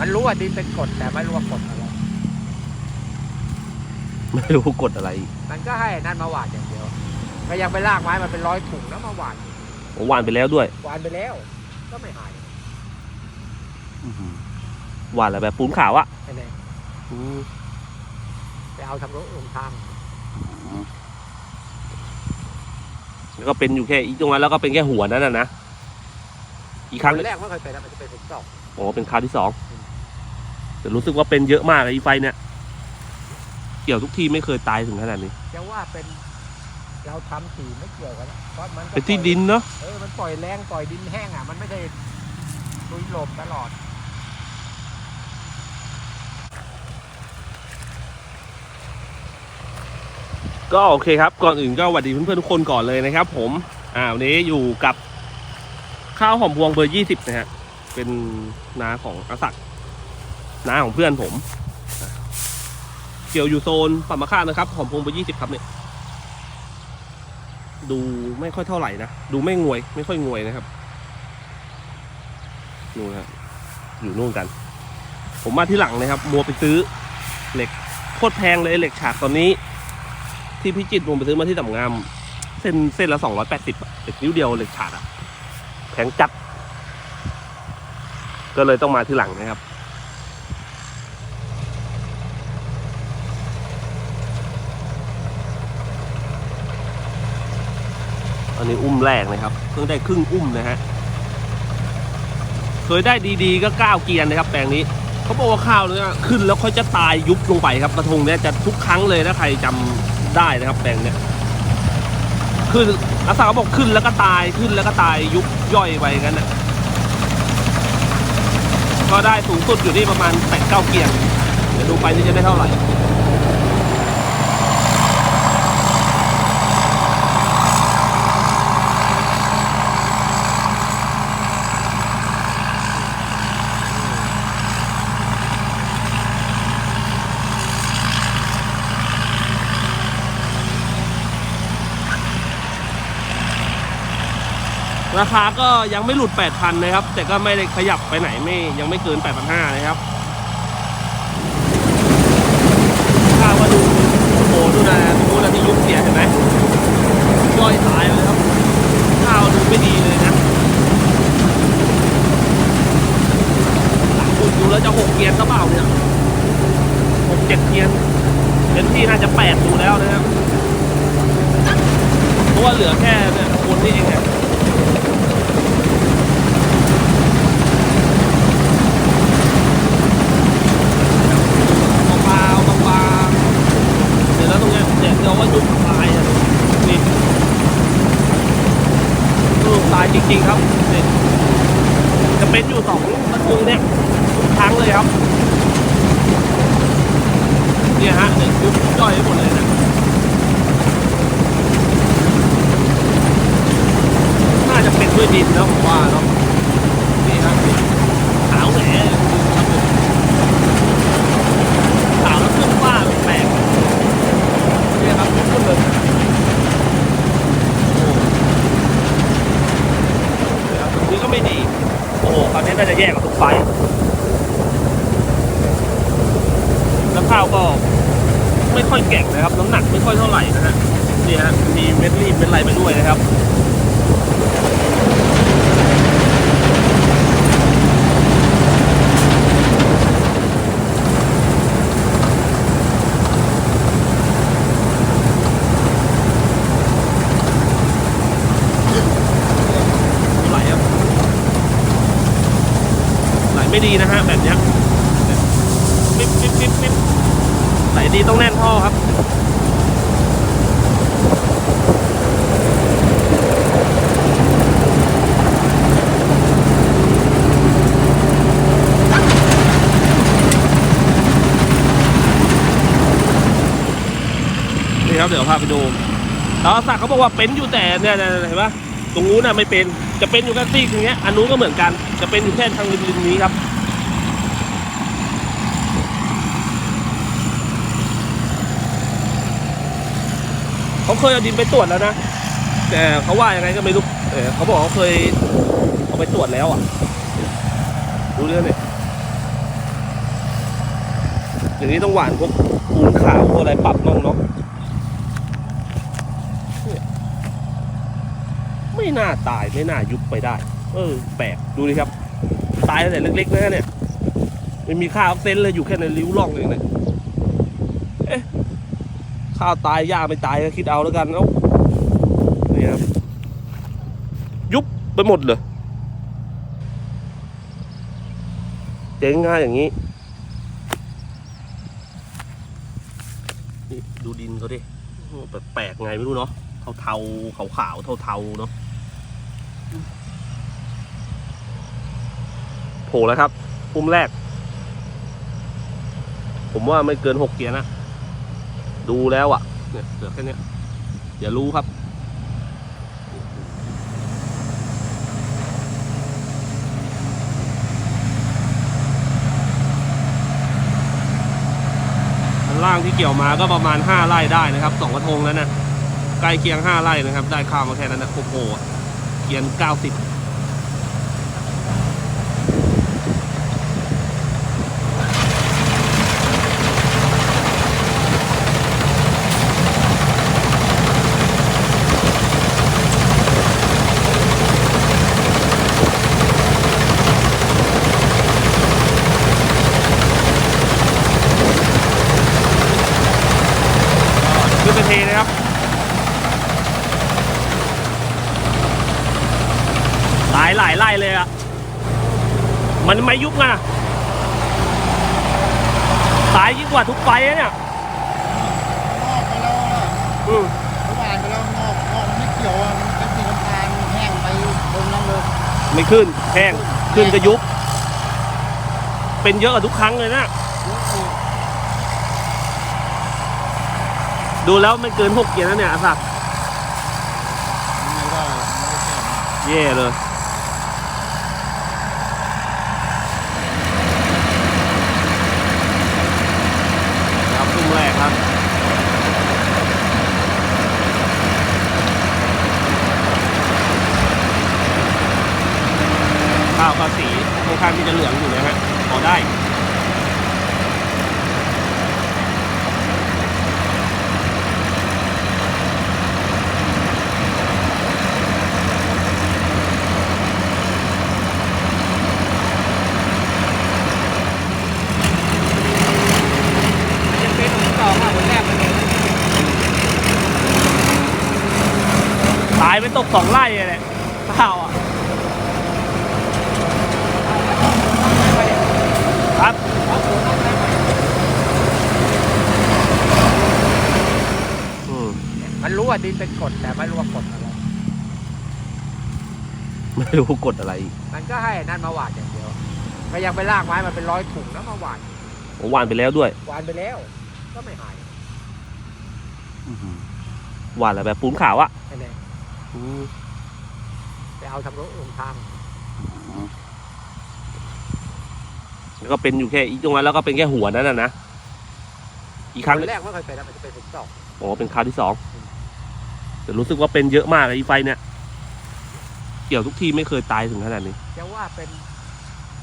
มันรู้ว่าดินเป็นกรดแต่ไม่รู้ว่ากรดอะไร ไม่รู้กดอะไรมันก็ให้นั่นมาหวานอย่างเดียวก็ยังไปลากไม้มันเป็นร้อยถุงแล้วมาหวานผมหวานไปแล้วด้วยหวานไปแล้ว ก็ไม่หายหวานอะไรแบบปูนขาวอะไอ้เนี่ยอืมไปเอาทำรถลงทางแล้วก็เป็นอยู่แค่อีกตรงนั้นแล้วก็เป็นแค่หัวนั้นนะนะอีกครั้งแรกไม่เคยเป็นนะมันจะเป็นเป็นสอง โอ้เป็นคราวที่สอง แต่รู้สึกว่าเป็นเยอะมากเลยอีไฟเนี่ยเกี่ยวทุกทีไม่เคยตายถึงขนาดนี้ จะว่าเป็นเราทำสีไม่เกี่ยวกันนะเพราะมันก็เป็นที่ปล่อยดินเนาะเออมันปล่อยแรงปล่อยดินแห้งอะ มันไม่ได้ลุยลมตลอด ก็โอเคครับ ก่อนอื่นก็สวัสดีเพื่อนๆทุกคนก่อนเลยนะครับ ผมอ่าวันนี้อยู่กับข้าวหอมพวงเบอร์ยี่สิบนะฮะเป็นนาของอาศักดิ์ นาของเพื่อนผม เกี่ยวอยู่โซนปัมมะค่านะครับ หอมพวงเบอร์ยี่สิบครับเนี่ย ดูไม่ค่อยเท่าไหร่นะ ดูไม่งวย ไม่ค่อยงวยนะครับ นู่นนะอยู่นู่นกัน ผมมาที่หลังนะครับ มัวไปซื้อ เหล็กโคตรแพงเลยเหล็กฉากตอนนี้ ที่พิจิตรผมไปซื้อมาที่สำงาม เส้นเส้นละสองร้อยแปดสิบเหล็กนิ้วเดียวเหล็กฉากอะแพงจัด ก็เลยต้องมาที่หลังนะครับ นนี้อุ้มแรกนะครับ เพิ่งได้ครึ่งอุ้มนะฮะ เคยได้ดีๆก็เก้าเกียร์นะครับ แปลงนี้เขาบอกว่าข้าวเนี่ยขึ้นแล้วเขาจะตายยุบลงไปครับกระทงเนี่ยจะทุกครั้งเลยถ้าใครจำได้นะครับ แปลงเนี่ยขึ้นอาสาเขาบอกขึ้นแล้วก็ตายขึ้นแล้วก็ตายยุบย่อยไปงั้นนะก็ได้สูงสุดอยู่ที่ประมาณแปดเก้าเกียร์เดี๋ยวดูไปนี่จะได้เท่าไหร่ ราคาก็ยังไม่หลุด 8,000 นะครับ แต่ก็ไม่ได้ขยับไปไหนไม่ยังไม่เกิน 8,500 นะครับข้าวก็ดูโอ้โหดูนะดูนะที่ยุบเสียเห็นไหมย่อยตายเลยครับข้าวดูไม่ดีเลยนะหลังดูดูแล้วจะหกเกียร์ซะเปล่าเนี่ยหกเจ็ดเกียร์เป็นที่น่าจะแปดดูแล้วนะครับเพราะว่าเหลือแค่เนี่ยคนนี่เองเนี่ย บางๆบางๆเดี๋ยวแล้วตรงเนี้ยเนี่ยเราว่ายุบตายอะนี่ยุบตายจ ริงๆครับนี่จะเป็นอยู่สองประตูเนี่ยทุกครั้งเลยครับ เนี่ยฮะเนี่ยยุบย่อยไปหมดเลยนะน่าจะเป็นด้วยดินแล้วผมว่าเนาะนี่ครับนี่ขาวแหนครับผม ขาวแล้วขึ้นฟ้าแปลกๆนี่ครับขึ้นเลยโอ้นี่ครับตรงนี้ก็ไม่ดี โอ้โหคราวนี้น่าจะแย่กว่าทุก ไฟแล้วข้าวก็ไม่ค่อยแก่งนะครับ น้ำหนักไม่ค่อยเท่าไหร่นะฮะนี่ฮะมีเม็ดรีบเม็ดไรไปด้วยนะครับ ไหลครับไหลไม่ดีนะฮะแบบเนี้ยปิ๊บปิ๊บปิ๊บปิ๊บไหลดีต้องแน่นท่อครับ นี่ ครับเดี๋ยวพาไปดูแล้วสักเขาบอกว่าเป็นอยู่แต่เนี่ยเห็นปะตรงนู้นน่ะไม่เป็นจะเป็นอยู่แค่ซีกอย่างเงี้ยอันนู้นก็เหมือนกัน จะเป็นอยู่แค่ทางริมริมนี้ครับเขาเคยเอาดินไปตรวจแล้วนะแต่เขาว่ายังไงก็ไม่รู้เออเขาบอกเขาเคยเอาไปตรวจแล้วอะดูเรื่องเลยอย่างนี้ต้องหวานพวกปูนขาวพวกอะไรปรับบ้างเนาะเนี่ย ไม่น่าตายไม่น่ายุบไปได้ เออแปลกดูดิครับ ตายตั้งแต่เล็กๆนะเนี่ยไม่มีค่าออกเซนเลยอยู่แค่ในริ้วร่องเองเนี่ยเอ๊ะข้าวตายย่าไม่ตายก็คิดเอาแล้วกันเอ้านี่ครับยุบไปหมดเลยเจ๊งง่ายอย่างนี้นี่ดูดินเขาดิแปลกๆไงไม่รู้เนาะเทาๆขาวๆเทาๆเนาะ ผล่แล้วครับปุ่มแรก ผมว่าไม่เกินหกเกียร์นะ ดูแล้วอะ่ะ เนี่ยเหลือแค่นี้อย่ารู้ครับ ล่างที่เกี่ยวมาก็ประมาณ 5ไร่ได้นะครับสองกระทงแล้วนะใกล้เคียง 5ไร่นะครับ ได้ข้าวมาแค่นั้นนะโอ้โหเกียน90 ขึ้นไปเทนะครับ หลายหลายไร่เลยอะมัน ไม่ยุบไงตายยิ่งกว่าทุกไฟอะเนี่ยงอกไปแล้วอะอืมเมื่อวานไปแล้วงอกงอกมันไม่เกี่ยวอะมันเป็นสีน้ำตาลแห้งไปตรงนั้นเลยไม่ขึ้นแห้งขึ้นก็ยุบ เป็นเยอะกว่าทุกครั้งเลยนะเยอะอีกดูแล้วไม่เกินหกเกียร์นะเนี่ยอาศักดิ์ยังไงได้ไม่ได้แค่นั้นแย่เลย ครับครึ่งแรกครับ ข้าวก็สีค่อนข้างที่จะเหลืองอยู่นะฮะพอได้ยังเป็นหนึ่งสองอะคนแรกมันเองตายไปตกสองไร่เลยแหละข้าวอะ ครับ อืม มันรู้ ว่าดินเป็นกรดแต่ไม่รู้ว่ากรดอะไร ไม่รู้กดอะไรอีกมันก็ให้นั่นมาหวานอย่างเดียวก็ยังไปลากไม้มันเป็นร้อยถุงแล้วมาหวานผมหวานไปแล้วด้วยหวานไปแล้ว ก็ไม่หายหวานอะไรแบบปูนขาวอะแค่นี้อืมไปเอาทำรถลงทางแล้วก็เป็นอยู่แค่อีกตรงนั้นแล้วก็เป็นแค่หัวนั้นนะนะอีกครั้งนแรกไม่เคยเป็นแล้วมันจะเป็นผมสองอ๋อเป็นคราวที่สอง แต่รู้สึกว่าเป็นเยอะมากเลยอีไฟเนี่ย เกี่ยวทุกทีไม่เคยตายถึงขนาดนี้ จะว่าเป็น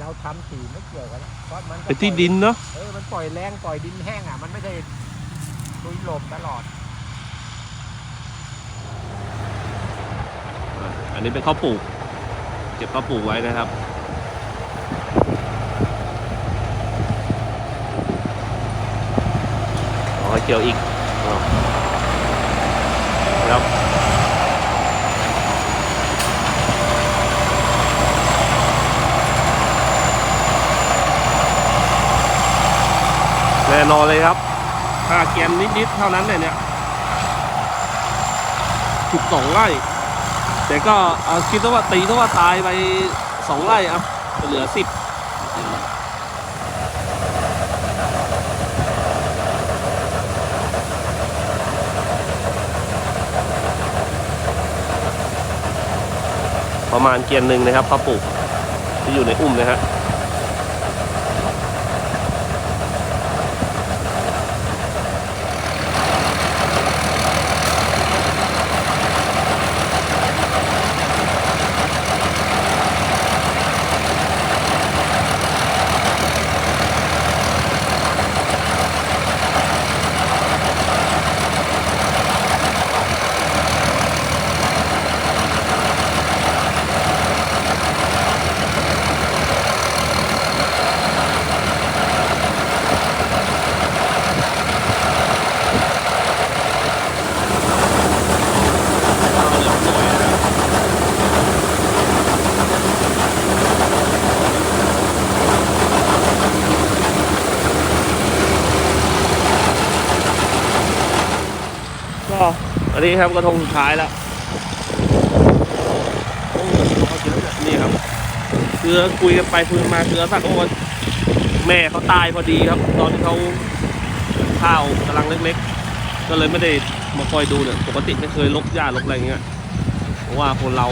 เราทำสีไม่เกี่ยวกันแล้วเพราะมันก็เป็นที่ปล่อยดินเนาะเออมันปล่อยแรงปล่อยดินแห้งอะ มันไม่ได้ลุยลมตลอดอะอันนี้เป็นข้าวปลูก เก็บข้าวปลูกไว้นะครับอ๋อเกี่ยวอีกอ๋อแล้วแน่นอนเลยครับห้าเกียนนิดๆเท่านั้นเนี่ยเนี่ยสิบสองไร่แต่ก็เอาคิดซะว่าตีซะว่าตายไปสองไร่เอาเหลือสิบประมาณเกียนหนึ่งนะครับข้าวปลูกที่อยู่ในอุ้มนะฮะ ก็อั นี้ครับกระทงสุดท้ายแล้วโอ้เขาเยอเนี่ยนี่ครับคือคุยกันไปคุยมาคือสักโอ้แม่เขาตายพอดีครับ ตอนที่เขาข้าวกำลังเล็กๆ ก็เลยไม่ได้มาคอยดูเนี่ยปกติไม่เคยลกหญ้าลกอะไรเงี้ยเพราะว่าคนเรา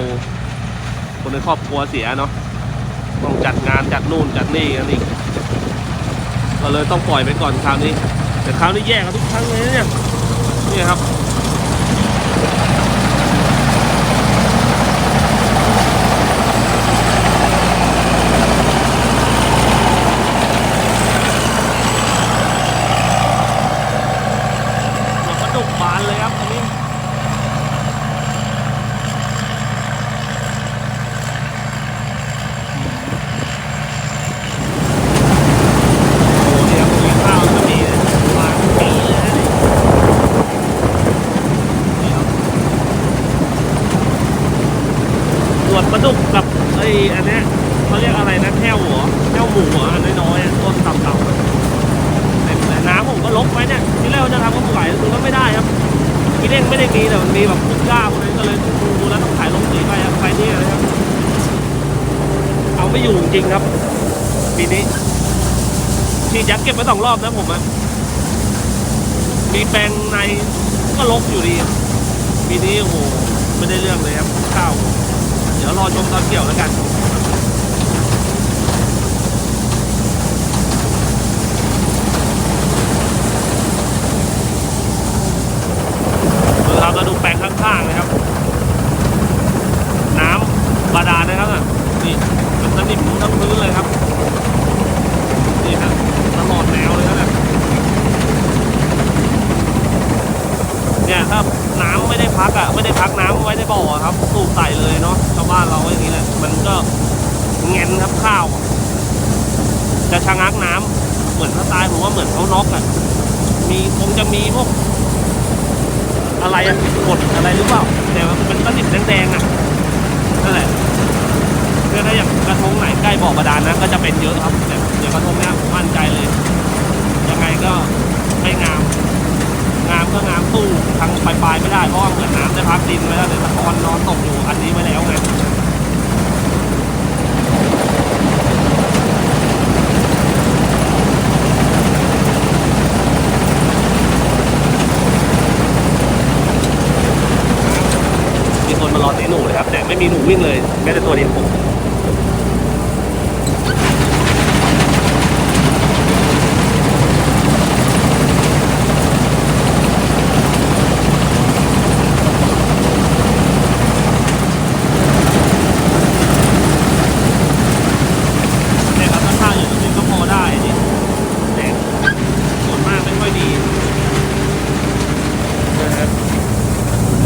คนในครอบครัวเสียเนาะต้องจัดงานจัดนู่นจัดนี่กันอีกก็เลยต้องปล่อยไปก่อนคราวนี้ แต่คราวนี้แย่กันทุกครั้งเลยเนี่ยนี่ครับ หัวกระดกบานเลยครับอันนี้ โอ้เนี่ยมีข้าวแล้วก็มีวางปีเลยนะนี่ครับส่วนปลาดุกกับไอ้อันเนี้ยเขาเรียกอะไรนะแค่วเหรอแค่วหมูเหรออันน้อยๆอะต้นต่ำๆอะเต็มเลยน้ำผมก็ลกไว้เนี่ยที่แรกว่าจะทำก็ไหวคือก็ไม่ได้ครับพี่เล่นไม่ได้มีแต่มันมีแบบพุกก้าพวกนั้นก็เลยดูแล้วต้องขายลงสีไปอะไปนี่นะครับ เอา ไม่อยู่จริงครับปีนี้ฉีดยักเก็บมาสองรอบนะผมอะมีแปลงในก็ลกอยู่ดีปีนี้โอ้โหไม่ได้เรื่องเลยครับข้าวเดี๋ยวรอชมตอนเกี่ยวแล้วกันดูครับแล้วดูแปลงข้างๆนะครับ น้ำบาดาลนะครับ นี่เป็นสนิมทั้งพื้นเลยครับ นี่ฮะตลอดแนวเลยครับเนี่ยเนี่ยถ้าน้ำไม่ได้พักอะไม่ได้พักน้ำไว้ในบ่อครับสูบใส่เลยเนาะชาวบ้านเราอย่างนี้แหละมันก็เงินครับข้าว จะชะงักน้ำเหมือนเขาตายผมว่าเหมือนเขาน็อกอะมีคงจะมีพวกอะไรอะกดอะไรหรือเปล่า แต่ว่ามันก็ติดแดงๆอะนั่นแหละ ถ้าอย่างกระทงไหนใกล้บ่อบาดาลนะก็จะเป็นเยอะครับแต่อย่างกระทงเนี้ยผมมั่นใจเลย ยังไงก็ไม่งาม งามก็งามสู้ทางปลายๆไม่ได้เพราะว่าเหมือนน้ำได้พักดินไว้แล้วเดี๋ยวตะกอนนอนตกอยู่อันนี้ไว้แล้วไงมีคนมารอตีหนูเลยครับ แต่ไม่มีหนูวิ่งเลยแม้แต่ตัวเดียวผม เนี่ยครับถ้าข้าวอยู่ตรงนี้ก็พอได้นี่แต่ส่วนมากไม่ค่อยดีนะฮะ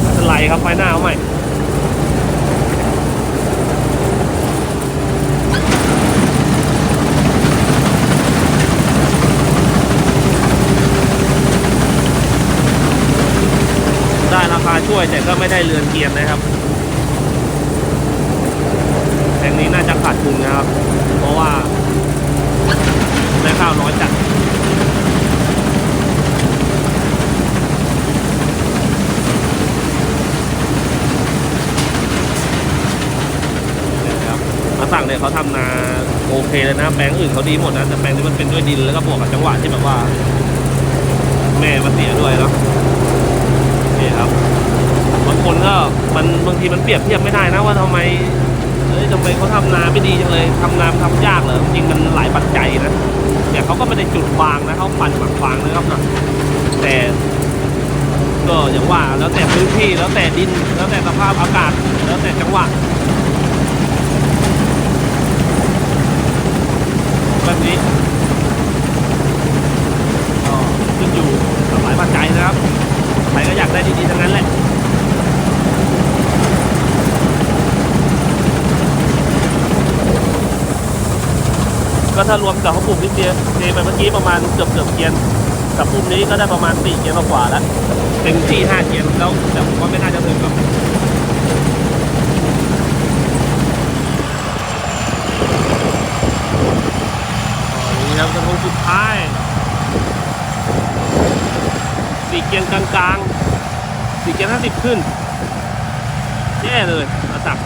ไม่เป็นไรครับไฟหน้าเอาใหม่ได้ราคาช่วย แต่ก็ไม่ได้เรือนเกียร์นะครับแห่งนี้น่าจะขาดทุนนะครับ เพราะว่าได้ข้าวน้อยจัดนะครับมาสั่งเนี่ยเขาทำนาโอเคเลยนะแปลงอื่นเขาดีหมดนะแต่แปลงนี้มันเป็นด้วยดินแล้วก็บวกกับจังหวะที่แบบว่า แม่มาเสียด้วยเนาะนี่ครับ คนก็มันบางทีมันเปรียบเทียบไม่ได้นะว่าทำไมเอ้ยทำไมเขาทำนาไม่ดีจังเลยทำนาทำยากเหรอจริงๆมันหลายปัจจัยนะแต่เขาก็ไม่ได้จุดฟางนะเขาปั่นหมักฟางนะครับนะแต่ ก็อย่างว่าแล้วแต่พื้นที่แล้วแต่ดิน แล้วแต่สภาพอากาศ แล้วแต่จังหวะแบบนี้ก็ขึ้นอยู่กับหลายปัจจัยนะครับใครก็อยากได้ดีๆทั้งนั้นแหละ ก็ถ้ารวมกับเขาปลูกนิดเดียวเทไปเมื่อกี้ประมาณเกือบเกือบเกียนกับปุ่มนี้ก็ได้ประมาณสี่เกียนกว่าๆแล้วเต็มที่ห้าเกียนแล้วแต่ผมว่าไม่น่าจะถึงหรอกอ๋อนี่ครับกระทงสุดท้ายสี่เกียนกลางๆเจ็ดห้าสิบขึ้นแย่เลยอาสัก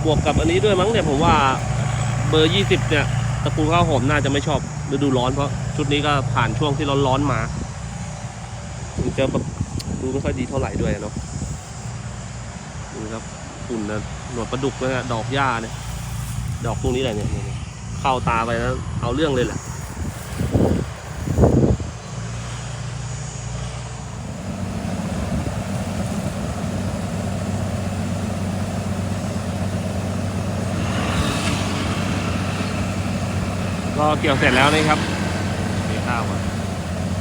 บ วกกับอันนี้ด้วยมั้งเนี่ยผมว่าเบอร์ 20 เนี่ยตระกูลข้าวหอมน่าจะไม่ชอบฤดูร้อนเพราะชุดนี้ก็ผ่านช่วงที่ร้อนๆมาเจอแบบดูไม่ค่อยดีเท่าไหร่ด้วยเนาะนี่ครับฝุ่นนะหนวดปลาดุกนะดอกหญ้าเนี่ย ดอกพวกนี้แหละเนี่ยเนี่ยเนี่ยเข้าตาไปแล้วเอาเรื่องเลยแหละ ก็เกี่ยวเสร็จแล้วนี่ครับนี่ข้าวมา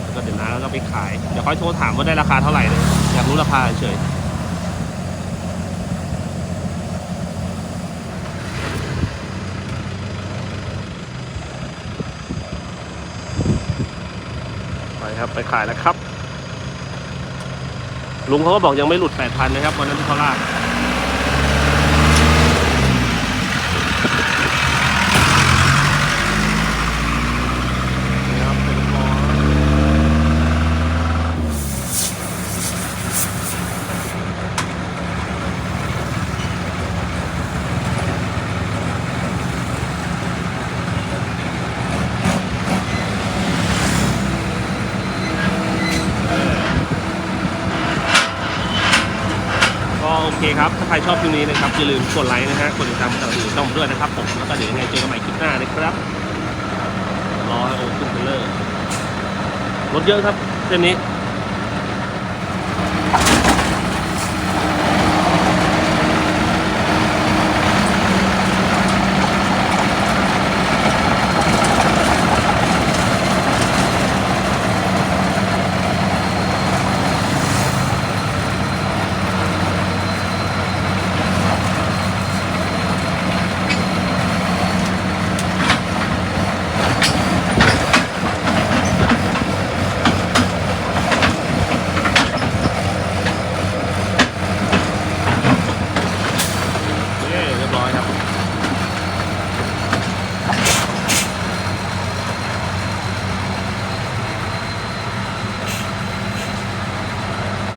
แล้วก็เดี๋ยวน้าแล้วก็ไปขาย เดี๋ยวค่อยโทรถามว่าได้ราคาเท่าไหร่เลยอยากรู้ราคาเฉยไปครับไปขายแล้วครับ ลุงเขาก็บอกยังไม่หลุดแปดพันนะครับวันนั้นที่เขาลากนี่ครับเป็นลูกล้อ ครับ ถ้าใครชอบคลิปนี้นะครับอย่าลืมกดไลค์นะฮะ กดติดตามกดกระดิ่งช่องผมด้วยนะครับผมแล้วก็เดี๋ยวยังไงเจอกันใหม่คลิปหน้านะครับ รอให้โอขึ้นเทเลอร์ รถเยอะครับเส้นนี้